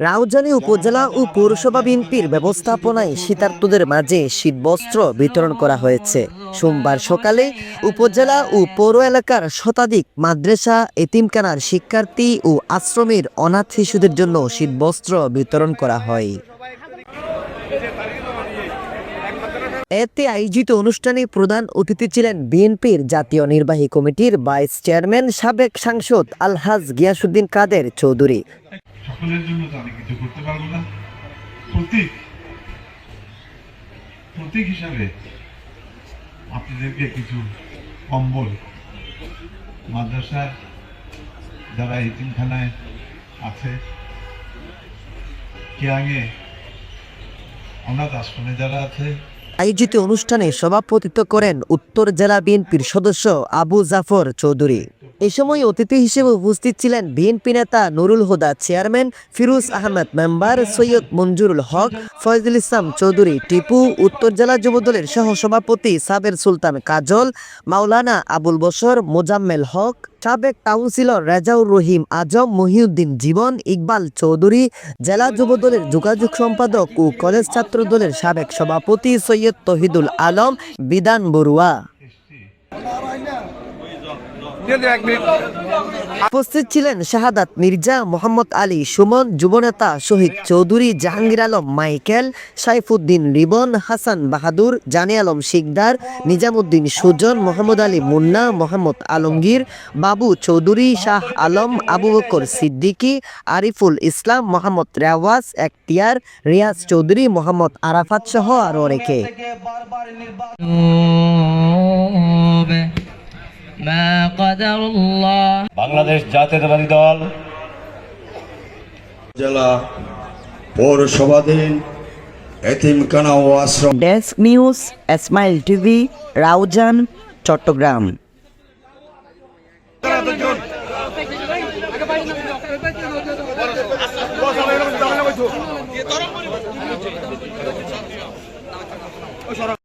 রাউজানি উপজেলা ও পৌরসভা বিএনপির ব্যবস্থাপনায় শীতার্তদের মাঝে শীতবস্ত্র বিতরণ করা হয়েছে। সোমবার সকালে উপজেলা ও পৌর এলাকার শতাধিক মাদ্রাসা, এতিমখানার শিক্ষার্থী ও আশ্রমের অনাথ শিশুদের জন্য শীতবস্ত্র বিতরণ করা হয়। এতে আয়োজিত অনুষ্ঠানে প্রধান অতিথি ছিলেন বিএনপির জাতীয় নির্বাহী কমিটির ভাইস চেয়ারম্যান সাবেক সাংসদ আলহাজ গিয়াসুদ্দিন কাদের চৌধুরী। সকলের জন্য তো আমি কিছু করতে পারব না। প্রতীক প্রতীক হিসাবে আপনাদেরকে কিছু কম্বল, মাদ্রাসার যারা এতিমখানায় আছে, কেয়াঙে, অনাথ আশ্রমে যারা আছে। আয়োজিত অনুষ্ঠানে সভাপতিত্ব করেন উত্তর জেলা বিএনপির সদস্য আবু জাফর চৌধুরী। এ সময় অতিথি হিসেবে উপস্থিত ছিলেন বিএনপি নেতা নুরুল হুদা, চেয়ারম্যান ফিরোজ আহমেদ, মেম্বার সৈয়দ মঞ্জুরুল হক, ফয়জুল ইসলাম চৌধুরী, টিপু, উত্তর জেলা যুবদলের সহ সভাপতি সাবের সুলতান কাজল, মাওলানা আবুল বসর মোজাম্মেল হক, সাবেক কাউন্সিলর রেজাউর রহিম আজম, মহিউদ্দিন জীবন, ইকবাল চৌধুরী, জেলা যুবদলের যোগাযোগ সম্পাদক ও কলেজ ছাত্র দলের সাবেক সভাপতি সৈয়দ তহিদুল আলম, বিধান বড়ুয়া। উপস্থিত ছিলেন শাহাদাত মির্জা মোহাম্মদ আলী, সুমন যুবনেতা শহীদ চৌধুরী, জাহাঙ্গীর আলম মাইকেল, সাইফুদ্দিন রিবন, হাসান বাহাদুর, জানে আলম শিকদার, নিজামুদ্দিন সুজন, মোহাম্মদ আলী মুন্না, মোহাম্মদ আলমগীর, বাবু চৌধুরী, শাহ আলম, আবু বকর সিদ্দিকী, আরিফুল ইসলাম, মোহাম্মদ রেওয়াজ, এখতিয়ার, রিয়াজ চৌধুরী, মোহাম্মদ আরাফাত সহ আরও অনেকে। বাংলাদেশ জাতীয়তাবাদী দল। জেলা পৌরসভাধীন এতিমখানা ও আশ্রম। Desk news smile TV Raozan Chittagong. Bos,